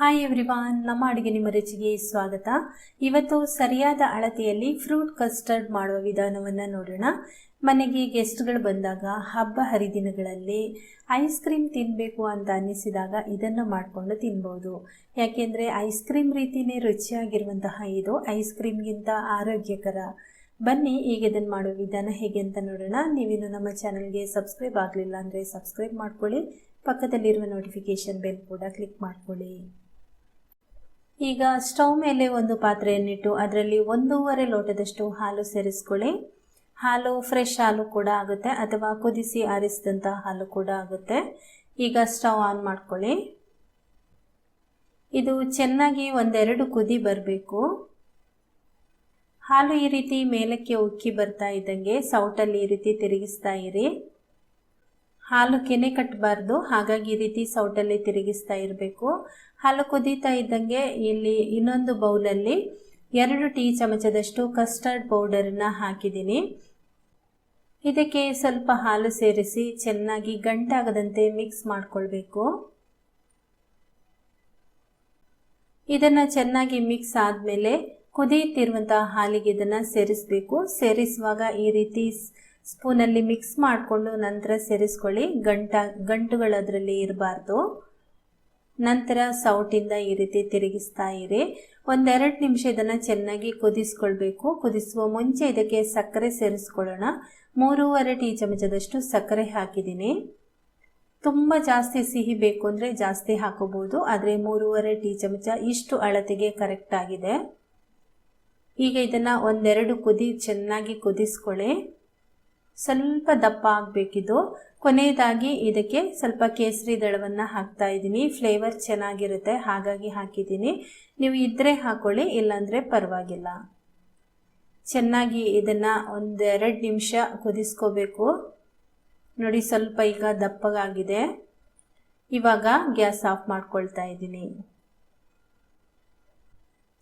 Hi everyone ನಮ್ಮ ಅಡುಗೆ ನಿಮ್ಮ ರುಚಿಗೆ ಸ್ವಾಗತ. ಇವತ್ತು ಸರಿಯಾದ ಅಳತೆಯಲ್ಲಿ ಫ್ರೂಟ್ ಕಸ್ಟರ್ಡ್ ಮಾಡುವ ವಿಧಾನವನ್ನು ನೋಡೋಣ. ಮನೆಗೆ ಗೆಸ್ಟ್ಗಳು ಬಂದಾಗ ಹಬ್ಬ ಹರಿದಿನಗಳಲ್ಲಿ ಐಸ್ ಕ್ರೀಮ್ ತಿನ್ನಬೇಕು ಅಂತ ಅನ್ನಿಸಿದಾಗ ಇದನ್ನು ಮಾಡಿಕೊಂಡು ತಿನ್ಬೋದು. ಯಾಕೆಂದರೆ ಐಸ್ ಕ್ರೀಮ್ ರೀತಿಯೇ ರುಚಿಯಾಗಿರುವಂತಹ ಇದು ಐಸ್ ಕ್ರೀಮ್ಗಿಂತ ಆರೋಗ್ಯಕರ. ಬನ್ನಿ, ಈಗ ಇದನ್ನು ಮಾಡುವ ವಿಧಾನ ಹೇಗೆ ಅಂತ ನೋಡೋಣ. ನೀವಿನ್ನು ನಮ್ಮ ಚಾನಲ್ಗೆ ಸಬ್ಸ್ಕ್ರೈಬ್ ಆಗಲಿಲ್ಲ ಅಂದರೆ ಸಬ್ಸ್ಕ್ರೈಬ್ ಮಾಡ್ಕೊಳ್ಳಿ. ಪಕ್ಕದಲ್ಲಿರುವ ನೋಟಿಫಿಕೇಷನ್ ಬೆಲ್ ಕೂಡ ಕ್ಲಿಕ್ ಮಾಡ್ಕೊಳ್ಳಿ. ಈಗ ಸ್ಟೌವ್ ಮೇಲೆ ಒಂದು ಪಾತ್ರೆಯನ್ನಿಟ್ಟು ಅದರಲ್ಲಿ ಒಂದೂವರೆ ಲೋಟದಷ್ಟು ಹಾಲು ಸೇರಿಸ್ಕೊಳ್ಳಿ. ಹಾಲು ಫ್ರೆಶ್ ಹಾಲು ಕೂಡ ಆಗುತ್ತೆ, ಅಥವಾ ಕುದಿಸಿ ಆರಿಸಿದಂಥ ಹಾಲು ಕೂಡ ಆಗುತ್ತೆ. ಈಗ ಸ್ಟವ್ ಆನ್ ಮಾಡ್ಕೊಳ್ಳಿ. ಇದು ಚೆನ್ನಾಗಿ ಒಂದೆರಡು ಕುದಿ ಬರಬೇಕು. ಹಾಲು ಈ ರೀತಿ ಮೇಲಕ್ಕೆ ಉಕ್ಕಿ ಬರ್ತಾ ಇದ್ದಂಗೆ, ಸೌಟಲ್ಲಿ ಈ ರೀತಿ ತಿರುಗಿಸ್ತಾ ಇರಿ. ಹಾಲು ಕೆನೆ ಕಟ್ಟಬಾರ್ದು ಹಾಗಾಗಿ ಈ ರೀತಿ ಸೌಟಲ್ಲಿ ತಿರುಗಿಸ್ತಾ ಇರಬೇಕು. ಹಾಲು ಕುದೀತಾ ಇದ್ದಂಗೆ ಇಲ್ಲಿ ಇನ್ನೊಂದು ಬೌಲಲ್ಲಿ ಎರಡು ಟೀ ಚಮಚದಷ್ಟು ಕಸ್ಟರ್ಡ್ ಪೌಡರನ್ನು ಹಾಕಿದ್ದೀನಿ. ಇದಕ್ಕೆ ಸ್ವಲ್ಪ ಹಾಲು ಸೇರಿಸಿ ಚೆನ್ನಾಗಿ ಗಂಟಾಗದಂತೆ ಮಿಕ್ಸ್ ಮಾಡಿಕೊಳ್ಬೇಕು. ಇದನ್ನು ಚೆನ್ನಾಗಿ ಮಿಕ್ಸ್ ಆದಮೇಲೆ ಕುದಿಯುತ್ತಿರುವಂತಹ ಹಾಲಿಗೆ ಇದನ್ನು ಸೇರಿಸಬೇಕು. ಸೇರಿಸುವಾಗ ಈ ರೀತಿ ಸ್ಪೂನಲ್ಲಿ ಮಿಕ್ಸ್ ಮಾಡಿಕೊಂಡು ನಂತರ ಸೇರಿಸ್ಕೊಳ್ಳಿ. ಗಂಟ ಗಂಟುಗಳು ಅದರಲ್ಲಿ ಇರಬಾರ್ದು. ನಂತರ ಸೌಟಿಂದ ಈ ರೀತಿ ತಿರುಗಿಸ್ತಾ ಇರಿ. ಒಂದೆರಡು ನಿಮಿಷ ಇದನ್ನು ಚೆನ್ನಾಗಿ ಕುದಿಸ್ಕೊಳ್ಬೇಕು. ಕುದಿಸುವ ಮುಂಚೆ ಇದಕ್ಕೆ ಸಕ್ಕರೆ ಸೇರಿಸ್ಕೊಳ್ಳೋಣ. ಮೂರುವರೆ ಟೀ ಚಮಚದಷ್ಟು ಸಕ್ಕರೆ ಹಾಕಿದ್ದೀನಿ. ತುಂಬ ಜಾಸ್ತಿ ಸಿಹಿ ಬೇಕು ಅಂದರೆ ಜಾಸ್ತಿ ಹಾಕೋಬೋದು ಆದರೆ ಮೂರುವರೆ ಟೀ ಚಮಚ ಇಷ್ಟು ಅಳತೆಗೆ ಕರೆಕ್ಟ್ ಆಗಿದೆ. ಈಗ ಇದನ್ನು ಒಂದೆರಡು ಕುದಿ ಚೆನ್ನಾಗಿ ಕುದಿಸ್ಕೊಳ್ಳಿ. ಸ್ವಲ್ಪ ದಪ್ಪ ಆಗಬೇಕಿದು. ಕೊನೆಯದಾಗಿ ಇದಕ್ಕೆ ಸ್ವಲ್ಪ ಕೇಸರಿ ದಳವನ್ನು ಹಾಕ್ತಾ ಇದ್ದೀನಿ. ಫ್ಲೇವರ್ ಚೆನ್ನಾಗಿರುತ್ತೆ, ಹಾಗಾಗಿ ಹಾಕಿದ್ದೀನಿ. ನೀವು ಇದ್ದರೆ ಹಾಕೊಳ್ಳಿ, ಇಲ್ಲಾಂದರೆ ಪರವಾಗಿಲ್ಲ. ಚೆನ್ನಾಗಿ ಇದನ್ನು ಒಂದೆರಡು ನಿಮಿಷ ಕುದಿಸ್ಕೋಬೇಕು. ನೋಡಿ, ಸ್ವಲ್ಪ ಈಗ ದಪ್ಪಗಾಗಿದೆ. ಇವಾಗ ಗ್ಯಾಸ್ ಆಫ್ ಮಾಡ್ಕೊಳ್ತಾ ಇದ್ದೀನಿ.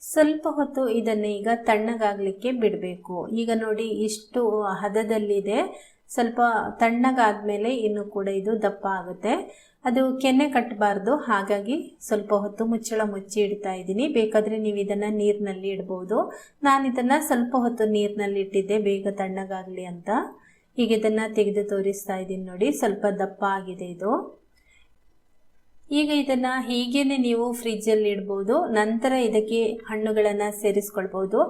ಸ್ವಲ್ಪ ಹೊತ್ತು ಇದನ್ನು ಈಗ ತಣ್ಣಗಾಗಲಿಕ್ಕೆ ಬಿಡಬೇಕು. ಈಗ ನೋಡಿ ಇಷ್ಟು ಹದದಲ್ಲಿದೆ. ಸ್ವಲ್ಪ ತಣ್ಣಗಾದ್ಮೇಲೆ ಇನ್ನು ಕೂಡ ಇದು ದಪ್ಪ ಆಗುತ್ತೆ. ಅದು ಕೆನ್ನೆ ಕಟ್ಟಬಾರ್ದು ಹಾಗಾಗಿ ಸ್ವಲ್ಪ ಹೊತ್ತು ಮುಚ್ಚಳ ಮುಚ್ಚಿ ಇಡ್ತಾ ಇದ್ದೀನಿ. ಬೇಕಾದರೆ ನೀವು ಇದನ್ನು ನೀರಿನಲ್ಲಿ ಇಡ್ಬೋದು. ನಾನು ಇದನ್ನು ಸ್ವಲ್ಪ ಹೊತ್ತು ನೀರಿನಲ್ಲಿ ಇಟ್ಟಿದ್ದೆ. ಬೇಗ ತಣ್ಣಗಾಗಲಿ ಅಂತ. ಈಗ ಇದನ್ನು ತೆಗೆದು ತೋರಿಸ್ತಾ ಇದ್ದೀನಿ ನೋಡಿ. ಸ್ವಲ್ಪ ದಪ್ಪ ಆಗಿದೆ ಇದು. ಈಗ ಇದನ್ನು ಹೀಗೇನೆ ನೀವು ಫ್ರಿಜ್ಜಲ್ಲಿ ಇಡ್ಬೋದು, ನಂತರ ಇದಕ್ಕೆ ಹಣ್ಣುಗಳನ್ನು ಸೇರಿಸ್ಕೊಳ್ಬೋದು,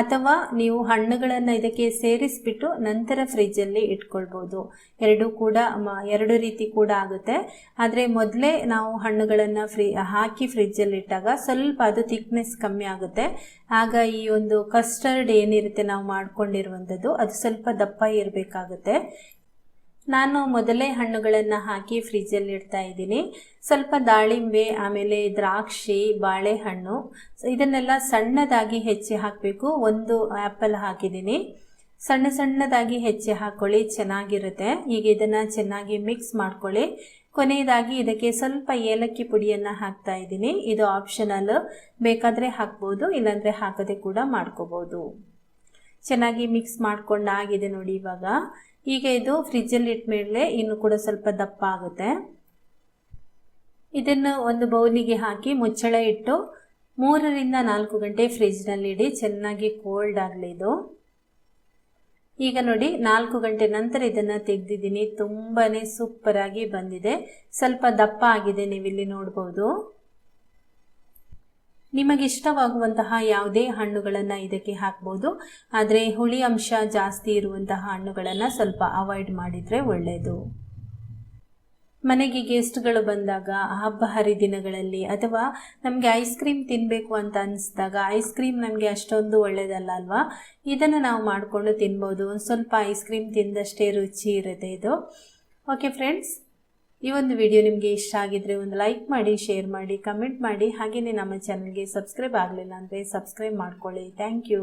ಅಥವಾ ನೀವು ಹಣ್ಣುಗಳನ್ನು ಇದಕ್ಕೆ ಸೇರಿಸ್ಬಿಟ್ಟು ನಂತರ ಫ್ರಿಜ್ಜಲ್ಲಿ ಇಟ್ಕೊಳ್ಬೋದು. ಎರಡೂ ಕೂಡ ಎರಡು ರೀತಿ ಕೂಡ ಆಗುತ್ತೆ. ಆದರೆ ಮೊದಲೇ ನಾವು ಹಣ್ಣುಗಳನ್ನು ಫ್ರಿ, ಹಾಕಿ ಫ್ರಿಜ್ಜಲ್ಲಿ ಇಟ್ಟಾಗ ಸ್ವಲ್ಪ ಅದು ಥಿಕ್ನೆಸ್ ಕಮ್ಮಿ ಆಗುತ್ತೆ. ಆಗ ಈ ಒಂದು ಕಸ್ಟರ್ಡ್ ಏನಿರುತ್ತೆ ನಾವು ಮಾಡ್ಕೊಂಡಿರುವಂಥದ್ದು, ಅದು ಸ್ವಲ್ಪ ದಪ್ಪ ಇರಬೇಕಾಗುತ್ತೆ. ನಾನು ಮೊದಲೇ ಹಣ್ಣುಗಳನ್ನು ಹಾಕಿ ಫ್ರಿಜ್ಜಲ್ಲಿ ಇಡ್ತಾ ಇದ್ದೀನಿ. ಸ್ವಲ್ಪ ದಾಳಿಂಬೆ, ಆಮೇಲೆ ದ್ರಾಕ್ಷಿ, ಬಾಳೆಹಣ್ಣು ಇದನ್ನೆಲ್ಲ ಸಣ್ಣದಾಗಿ ಹೆಚ್ಚಿ ಹಾಕಬೇಕು. ಒಂದು ಆ್ಯಪಲ್ ಹಾಕಿದ್ದೀನಿ. ಸಣ್ಣ ಸಣ್ಣದಾಗಿ ಹೆಚ್ಚಿ ಹಾಕ್ಕೊಳ್ಳಿ ಚೆನ್ನಾಗಿರುತ್ತೆ. ಈಗ ಇದನ್ನು ಚೆನ್ನಾಗಿ ಮಿಕ್ಸ್ ಮಾಡ್ಕೊಳ್ಳಿ. ಕೊನೆಯದಾಗಿ ಇದಕ್ಕೆ ಸ್ವಲ್ಪ ಏಲಕ್ಕಿ ಪುಡಿಯನ್ನು ಹಾಕ್ತಾ ಇದ್ದೀನಿ. ಇದು ಆಪ್ಷನಲ್. ಬೇಕಾದರೆ ಹಾಕ್ಬೋದು, ಇಲ್ಲಾಂದರೆ ಹಾಕದೆ ಕೂಡ ಮಾಡ್ಕೋಬೋದು. ಚೆನ್ನಾಗಿ ಮಿಕ್ಸ್ ಮಾಡ್ಕೊಂಡಾಗಿದೆ ನೋಡಿ ಇವಾಗ. ಈಗ ಇದು ಫ್ರಿಜ್ಜಲ್ಲಿ ಇಟ್ಟ ಮೇಲೆ ಇನ್ನು ಕೂಡ ಸ್ವಲ್ಪ ದಪ್ಪ ಆಗುತ್ತೆ. ಇದನ್ನು ಒಂದು ಬೌಲಿಗೆ ಹಾಕಿ ಮುಚ್ಚಳ ಇಟ್ಟು ಮೂರರಿಂದ ನಾಲ್ಕು ಗಂಟೆ ಫ್ರಿಜ್ನಲ್ಲಿ ಇಡಿ, ಚೆನ್ನಾಗಿ ಕೋಲ್ಡ್ ಆಗಲಿ ಇದು. ಈಗ ನೋಡಿ, ನಾಲ್ಕು ಗಂಟೆ ನಂತರ ಇದನ್ನು ತೆಗೆದಿದ್ದೀನಿ. ತುಂಬಾ ಸೂಪರಾಗಿ ಬಂದಿದೆ. ಸ್ವಲ್ಪ ದಪ್ಪ ಆಗಿದೆ ನೀವಿಲ್ಲಿ ನೋಡ್ಬೋದು. ನಿಮಗಿಷ್ಟವಾಗುವಂತಹ ಯಾವುದೇ ಹಣ್ಣುಗಳನ್ನು ಇದಕ್ಕೆ ಹಾಕ್ಬೋದು. ಆದರೆ ಹುಳಿ ಅಂಶ ಜಾಸ್ತಿ ಇರುವಂತಹ ಹಣ್ಣುಗಳನ್ನು ಸ್ವಲ್ಪ ಅವಾಯ್ಡ್ ಮಾಡಿದರೆ ಒಳ್ಳೆಯದು ಮನೆಗೆ ಗೆಸ್ಟ್ಗಳು ಬಂದಾಗ, ಹಬ್ಬ ಹರಿದಿನಗಳಲ್ಲಿ ಅಥವಾ ನಮಗೆ ಐಸ್ ಕ್ರೀಮ್ ತಿನ್ನಬೇಕು ಅಂತ ಅನಿಸಿದಾಗ ಐಸ್ ಕ್ರೀಮ್ ನಮಗೆ ಅಷ್ಟೊಂದು ಒಳ್ಳೆಯದಲ್ಲ ಅಲ್ವಾ? ಇದನ್ನು ನಾವು ಮಾಡಿಕೊಂಡು ತಿನ್ಬೋದು. ಸ್ವಲ್ಪ ಐಸ್ ಕ್ರೀಮ್ ತಿಂದಷ್ಟೇ ರುಚಿ ಇರುತ್ತೆ ಇದು. ಓಕೆ ಫ್ರೆಂಡ್ಸ್ ಈ ಒಂದು ವಿಡಿಯೋ ನಿಮಗೆ ಇಷ್ಟ ಆಗಿದ್ರೆ ಒಂದು ಲೈಕ್ ಮಾಡಿ, ಶೇರ್ ಮಾಡಿ, ಕಮೆಂಟ್ ಮಾಡಿ. ಹಾಗೆಯೇ ನಮ್ಮ ಚಾನಲ್ಗೆ ಸಬ್ಸ್ಕ್ರೈಬ್ ಆಗಲಿಲ್ಲ ಅಂದರೆ ಸಬ್ಸ್ಕ್ರೈಬ್ ಮಾಡ್ಕೊಳ್ಳಿ. Thank you